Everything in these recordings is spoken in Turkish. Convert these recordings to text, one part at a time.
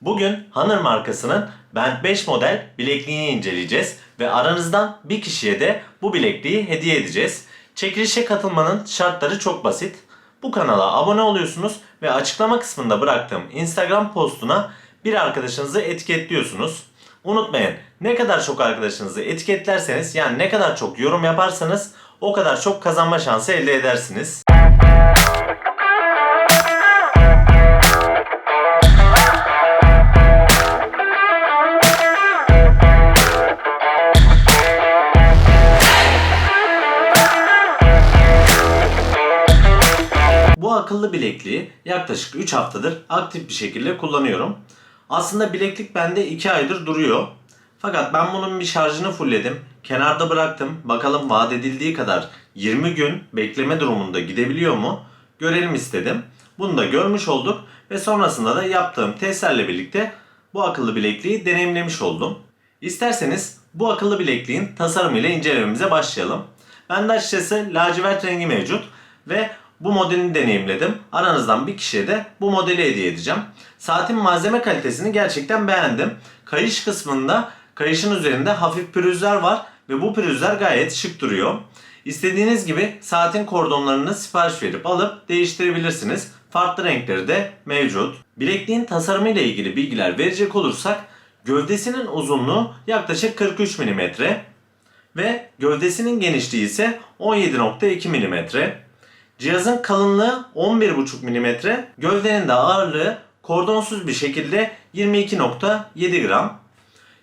Bugün Honor markasının Band 5 model bilekliğini inceleyeceğiz ve aranızdan bir kişiye de bu bilekliği hediye edeceğiz. Çekilişe katılmanın şartları çok basit. Bu kanala abone oluyorsunuz ve açıklama kısmında bıraktığım Instagram postuna bir arkadaşınızı etiketliyorsunuz. Unutmayın ne kadar çok arkadaşınızı etiketlerseniz yani ne kadar çok yorum yaparsanız o kadar çok kazanma şansı elde edersiniz. Akıllı bilekliği yaklaşık 3 haftadır aktif bir şekilde kullanıyorum. Aslında bileklik bende 2 aydır duruyor. Fakat ben bunun bir şarjını fullledim. Kenarda bıraktım. Bakalım vaat edildiği kadar 20 gün bekleme durumunda gidebiliyor mu? Görelim istedim. Bunu da görmüş olduk ve sonrasında da yaptığım testlerle birlikte bu akıllı bilekliği deneyimlemiş oldum. İsterseniz bu akıllı bilekliğin tasarımıyla incelememize başlayalım. Bende açıkçası lacivert rengi mevcut ve bu modelini deneyimledim. Aranızdan bir kişiye de bu modeli hediye edeceğim. Saatin malzeme kalitesini gerçekten beğendim. Kayış kısmında kayışın üzerinde hafif pürüzler var ve bu pürüzler gayet şık duruyor. İstediğiniz gibi saatin kordonlarını sipariş verip alıp değiştirebilirsiniz. Farklı renkleri de mevcut. Bilekliğin tasarımı ile ilgili bilgiler verecek olursak gövdesinin uzunluğu yaklaşık 43 mm ve gövdesinin genişliği ise 17.2 mm. Cihazın kalınlığı 11.5 mm, gövdenin de ağırlığı kordonsuz bir şekilde 22.7 gram.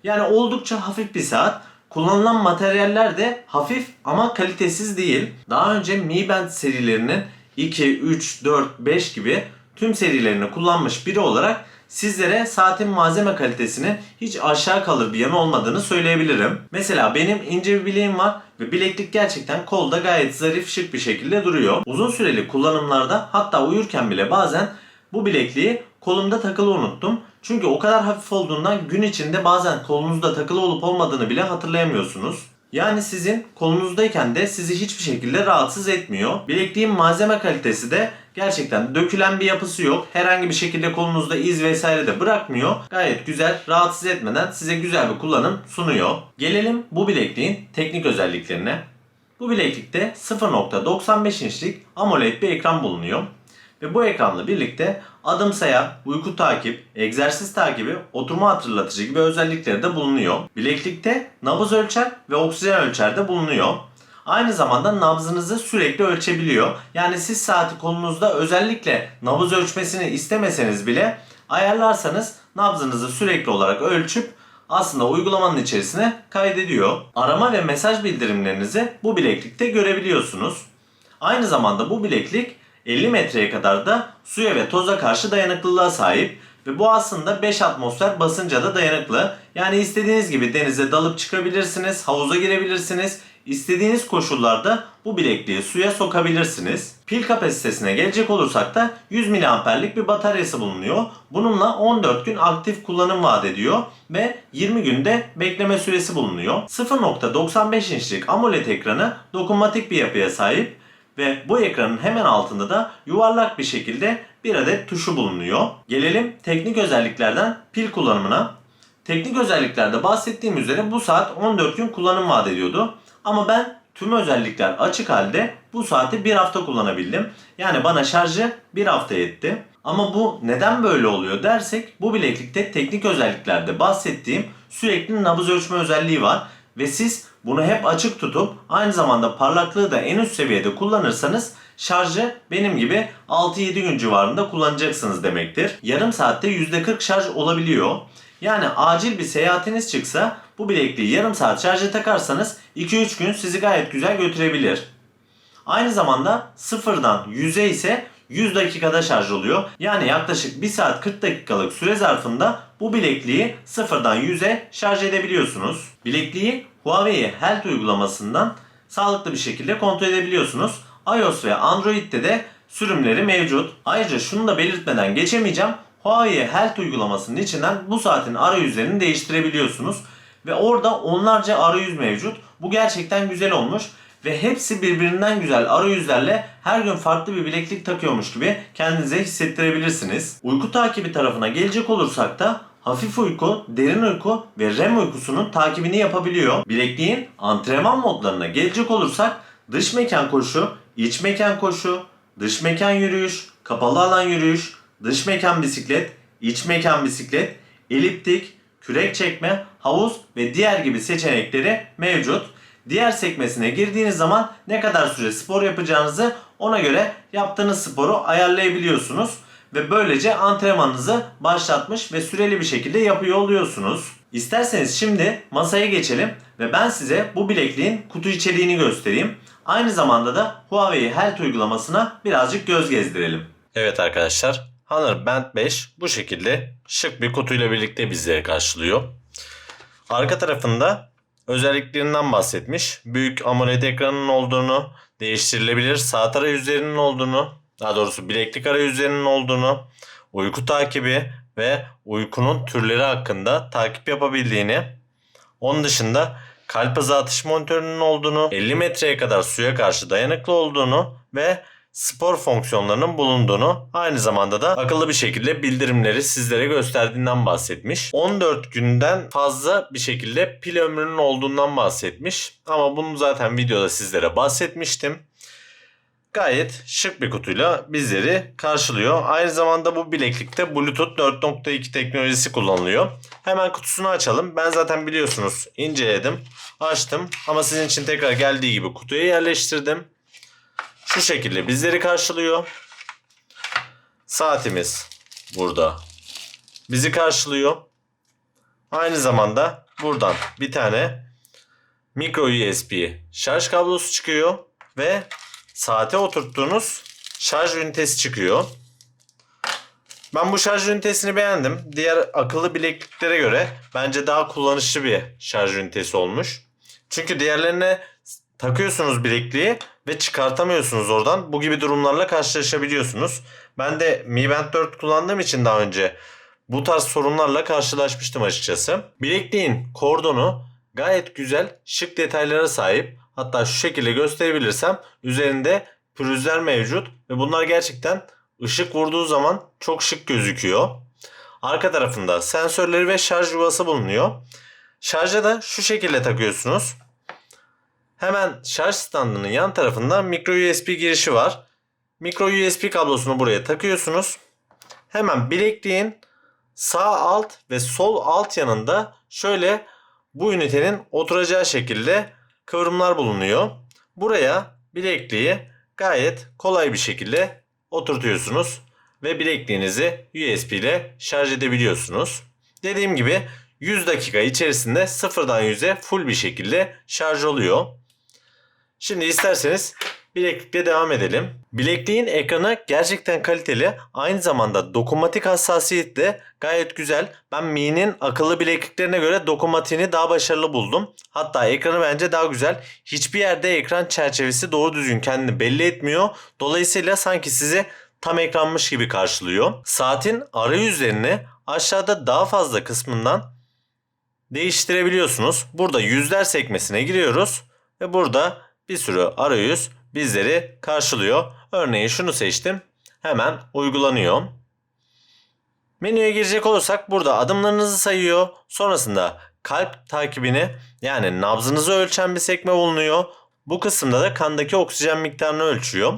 Yani oldukça hafif bir saat. Kullanılan materyaller de hafif ama kalitesiz değil. Daha önce Mi Band serilerinin 2, 3, 4, 5 gibi tüm serilerini kullanmış biri olarak sizlere saatin malzeme kalitesinin hiç aşağı kalır bir yanı olmadığını söyleyebilirim. Mesela benim ince bir bileğim var ve bileklik gerçekten kolda gayet zarif şık bir şekilde duruyor. Uzun süreli kullanımlarda hatta uyurken bile bazen bu bilekliği kolumda takılı unuttum. Çünkü o kadar hafif olduğundan gün içinde bazen kolunuzda takılı olup olmadığını bile hatırlayamıyorsunuz. Yani sizin kolunuzdayken de sizi hiçbir şekilde rahatsız etmiyor. Bilekliğin malzeme kalitesi de gerçekten dökülen bir yapısı yok. Herhangi bir şekilde kolunuzda iz vesaire de bırakmıyor. Gayet güzel, rahatsız etmeden size güzel bir kullanım sunuyor. Gelelim bu bilekliğin teknik özelliklerine. Bu bileklikte 0.95 inçlik AMOLED bir ekran bulunuyor. Ve bu ekranla birlikte adım sayar, uyku takip, egzersiz takibi, oturma hatırlatıcı gibi özellikleri de bulunuyor. Bileklikte nabız ölçer ve oksijen ölçer de bulunuyor. Aynı zamanda nabzınızı sürekli ölçebiliyor. Yani siz saati kolunuzda özellikle nabız ölçmesini istemeseniz bile ayarlarsanız nabzınızı sürekli olarak ölçüp aslında uygulamanın içerisine kaydediyor. Arama ve mesaj bildirimlerinizi bu bileklikte görebiliyorsunuz. Aynı zamanda bu bileklik 50 metreye kadar da suya ve toza karşı dayanıklılığa sahip ve bu aslında 5 atmosfer basınca da dayanıklı. Yani istediğiniz gibi denize dalıp çıkabilirsiniz, havuza girebilirsiniz. İstediğiniz koşullarda bu bilekliği suya sokabilirsiniz. Pil kapasitesine gelecek olursak da 100 mAh'lik bir bataryası bulunuyor. Bununla 14 gün aktif kullanım vaat ediyor ve 20 günde bekleme süresi bulunuyor. 0.95 inçlik AMOLED ekranı dokunmatik bir yapıya sahip ve bu ekranın hemen altında da yuvarlak bir şekilde bir adet tuşu bulunuyor. Gelelim teknik özelliklerden pil kullanımına. Teknik özelliklerde bahsettiğim üzere bu saat 14 gün kullanım vaat ediyordu. Ama ben tüm özellikler açık halde bu saati bir hafta kullanabildim. Yani bana şarjı bir hafta yetti. Ama bu neden böyle oluyor dersek bu bileklikte teknik özelliklerde bahsettiğim sürekli nabız ölçme özelliği var. Ve siz bunu hep açık tutup aynı zamanda parlaklığı da en üst seviyede kullanırsanız şarjı benim gibi 6-7 gün civarında kullanacaksınız demektir. Yarım saatte %40 şarj olabiliyor. Yani acil bir seyahatiniz çıksa bu bilekliği yarım saat şarja takarsanız 2-3 gün sizi gayet güzel götürebilir. Aynı zamanda sıfırdan 100'e ise 100 dakikada şarj oluyor. Yani yaklaşık 1 saat 40 dakikalık süre zarfında bu bilekliği sıfırdan 100'e şarj edebiliyorsunuz. Bilekliği Huawei Health uygulamasından sağlıklı bir şekilde kontrol edebiliyorsunuz. iOS ve Android'de de sürümleri mevcut. Ayrıca şunu da belirtmeden geçemeyeceğim. Huawei Health uygulamasının içinden bu saatin arayüzlerini değiştirebiliyorsunuz. Ve orada onlarca arayüz mevcut. Bu gerçekten güzel olmuş. ve hepsi birbirinden güzel arayüzlerle her gün farklı bir bileklik takıyormuş gibi kendinize hissettirebilirsiniz. Uyku takibi tarafına gelecek olursak da hafif uyku, derin uyku ve REM uykusunun takibini yapabiliyor. Bilekliğin antrenman modlarına gelecek olursak dış mekan koşu, iç mekan koşu, dış mekan yürüyüş, kapalı alan yürüyüş, dış mekan bisiklet, iç mekan bisiklet, eliptik, kürek çekme, havuz ve diğer gibi seçenekleri mevcut. Diğer sekmesine girdiğiniz zaman ne kadar süre spor yapacağınızı ona göre yaptığınız sporu ayarlayabiliyorsunuz ve böylece antrenmanınızı başlatmış ve süreli bir şekilde yapıyor oluyorsunuz. İsterseniz şimdi masaya geçelim ve ben size bu bilekliğin kutu içeriğini göstereyim. Aynı zamanda da Huawei Health uygulamasına birazcık göz gezdirelim. Evet arkadaşlar, Honor Band 5 bu şekilde şık bir kutuyla birlikte bizleri karşılıyor. Arka tarafında özelliklerinden bahsetmiş. Büyük AMOLED ekranının olduğunu, değiştirilebilir saat arayüzlerinin olduğunu, daha doğrusu bileklik arayüzlerinin olduğunu, uyku takibi ve uykunun türleri hakkında takip yapabildiğini, onun dışında kalp hızı atış monitörünün olduğunu, 50 metreye kadar suya karşı dayanıklı olduğunu ve spor fonksiyonlarının bulunduğunu aynı zamanda da akıllı bir şekilde bildirimleri sizlere gösterdiğinden bahsetmiş. 14 günden fazla bir şekilde pil ömrünün olduğundan bahsetmiş. Ama bunu zaten videoda sizlere bahsetmiştim. Gayet şık bir kutuyla bizleri karşılıyor. Aynı zamanda bu bileklikte Bluetooth 4.2 teknolojisi kullanılıyor. Hemen kutusunu açalım. Ben zaten biliyorsunuz inceledim, açtım ama sizin için tekrar geldiği gibi kutuya yerleştirdim. Şu şekilde bizleri karşılıyor. Saatimiz burada bizi karşılıyor. Aynı zamanda buradan bir tane micro USB şarj kablosu çıkıyor ve saate oturttuğunuz şarj ünitesi çıkıyor. Ben bu şarj ünitesini beğendim. Diğer akıllı bilekliklere göre bence daha kullanışlı bir şarj ünitesi olmuş. Çünkü diğerlerine takıyorsunuz bilekliği ve çıkartamıyorsunuz oradan. Bu gibi durumlarla karşılaşabiliyorsunuz. Ben de Mi Band 4 kullandığım için daha önce bu tarz sorunlarla karşılaşmıştım açıkçası. Bilekliğin kordonu gayet güzel, şık detaylara sahip. Hatta şu şekilde gösterebilirsem üzerinde pürüzler mevcut ve bunlar gerçekten ışık vurduğu zaman çok şık gözüküyor. Arka tarafında sensörleri ve şarj yuvası bulunuyor. Şarja da şu şekilde takıyorsunuz. Hemen şarj standının yan tarafında micro USB girişi var. Micro USB kablosunu buraya takıyorsunuz. Hemen bilekliğin sağ alt ve sol alt yanında şöyle bu ünitenin oturacağı şekilde kıvrımlar bulunuyor. Buraya bilekliği gayet kolay bir şekilde oturtuyorsunuz ve bilekliğinizi USB ile şarj edebiliyorsunuz. Dediğim gibi 100 dakika içerisinde sıfırdan 100'e full bir şekilde şarj oluyor. Şimdi isterseniz bileklikle devam edelim. Bilekliğin ekranı gerçekten kaliteli. Aynı zamanda dokunmatik hassasiyet de gayet güzel. Ben Mi'nin akıllı bilekliklerine göre dokunmatiğini daha başarılı buldum. Hatta ekranı bence daha güzel. Hiçbir yerde ekran çerçevesi doğru düzgün kendini belli etmiyor. Dolayısıyla sanki sizi tam ekranmış gibi karşılıyor. Saatin arayüzlerini aşağıda daha fazla kısmından değiştirebiliyorsunuz. Burada yüzler sekmesine giriyoruz ve burada bir sürü arayüz bizleri karşılıyor. Örneğin şunu seçtim. Hemen uygulanıyor. Menüye girecek olursak burada adımlarınızı sayıyor. Sonrasında kalp takibini yani nabzınızı ölçen bir sekme bulunuyor. Bu kısımda da kandaki oksijen miktarını ölçüyor.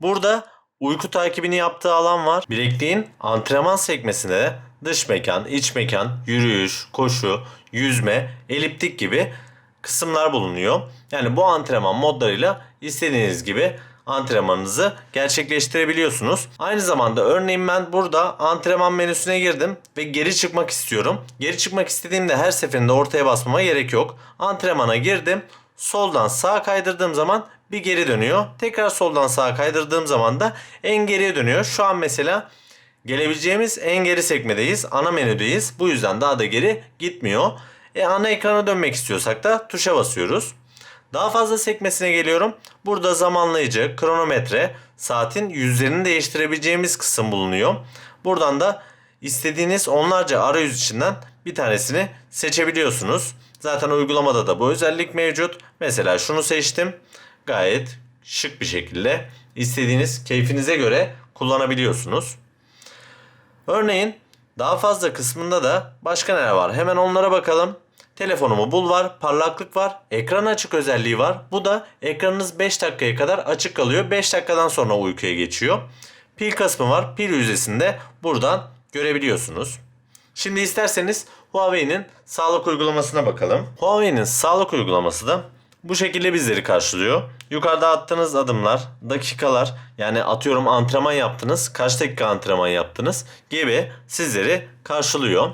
Burada uyku takibini yaptığı alan var. Bilekliğin antrenman sekmesinde de dış mekan, iç mekan, yürüyüş, koşu, yüzme, eliptik gibi kısımlar bulunuyor. Yani bu antrenman modlarıyla istediğiniz gibi antrenmanınızı gerçekleştirebiliyorsunuz. Aynı zamanda örneğin ben burada antrenman menüsüne girdim ve geri çıkmak istiyorum. Geri çıkmak istediğimde her seferinde ortaya basmama gerek yok. Antrenmana girdim. Soldan sağa kaydırdığım zaman bir geri dönüyor. Tekrar soldan sağa kaydırdığım zaman da en geriye dönüyor. Şu an mesela gelebileceğimiz en geri sekmedeyiz. Ana menüdeyiz. Bu yüzden daha da geri gitmiyor. E, ana ekrana dönmek istiyorsak da tuşa basıyoruz. Daha fazla sekmesine geliyorum. Burada zamanlayıcı, kronometre, saatin yüzlerini değiştirebileceğimiz kısım bulunuyor. Buradan da istediğiniz onlarca arayüz içinden bir tanesini seçebiliyorsunuz. Zaten uygulamada da bu özellik mevcut. Mesela şunu seçtim. Gayet şık bir şekilde istediğiniz keyfinize göre kullanabiliyorsunuz. Örneğin daha fazla kısmında da başka neler var? Hemen onlara bakalım. Telefonumu bul var, parlaklık var, ekran açık özelliği var. Bu da ekranınız 5 dakikaya kadar açık kalıyor. 5 dakikadan sonra uykuya geçiyor. Pil kısmı var. Pil yüzdesinde buradan görebiliyorsunuz. Şimdi isterseniz Huawei'nin sağlık uygulamasına bakalım. Huawei'nin sağlık uygulaması da bu şekilde bizleri karşılıyor. Yukarıda attığınız adımlar, dakikalar yani atıyorum antrenman yaptınız, kaç dakika antrenman yaptınız gibi sizleri karşılıyor.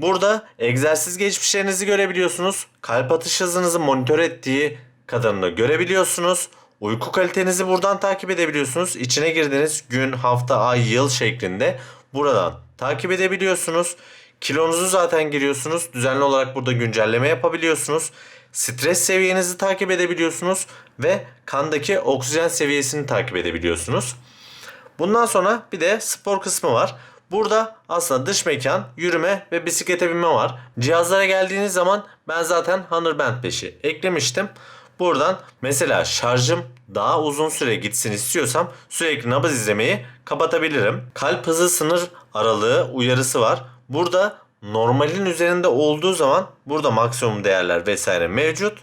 Burada egzersiz geçmişlerinizi görebiliyorsunuz. Kalp atış hızınızı monitör ettiği kadarını görebiliyorsunuz. Uyku kalitenizi buradan takip edebiliyorsunuz. İçine girdiğiniz gün, hafta, ay, yıl şeklinde buradan takip edebiliyorsunuz. Kilonuzu zaten giriyorsunuz. Düzenli olarak burada güncelleme yapabiliyorsunuz. Stres seviyenizi takip edebiliyorsunuz ve kandaki oksijen seviyesini takip edebiliyorsunuz. Bundan sonra bir de spor kısmı var. Burada aslında dış mekan, yürüme ve bisiklete binme var. Cihazlara geldiğiniz zaman ben zaten Honerband 5'i eklemiştim. Buradan mesela şarjım daha uzun süre gitsin istiyorsam sürekli nabız izlemeyi kapatabilirim. Kalp hızı sınır aralığı uyarısı var. Burada normalin üzerinde olduğu zaman burada maksimum değerler vesaire mevcut.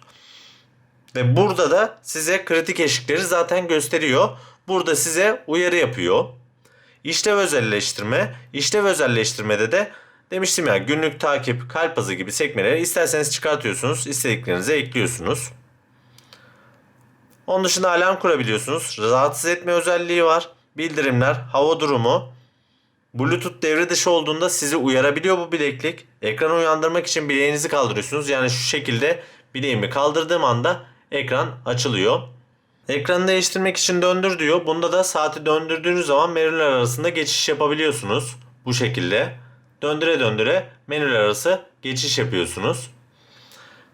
Ve burada da size kritik eşikleri zaten gösteriyor. Burada size uyarı yapıyor. İşlev özelleştirme. İşlev özelleştirmede de demiştim ya günlük takip, kalp hızı gibi sekmeleri isterseniz çıkartıyorsunuz, istediklerinize ekliyorsunuz. Onun dışında alarm kurabiliyorsunuz. Rahatsız etme özelliği var. Bildirimler, hava durumu. Bluetooth devre dışı olduğunda sizi uyarabiliyor bu bileklik. Ekranı uyandırmak için bileğinizi kaldırıyorsunuz. Yani şu şekilde bileğimi kaldırdığım anda ekran açılıyor. Ekranı değiştirmek için döndür diyor. Bunda da saati döndürdüğünüz zaman menüler arasında geçiş yapabiliyorsunuz. Bu şekilde. Döndüre döndüre menüler arası geçiş yapıyorsunuz.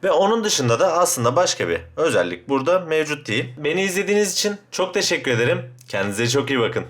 Ve onun dışında da aslında başka bir özellik burada mevcut değil. Beni izlediğiniz için çok teşekkür ederim. Kendinize çok iyi bakın.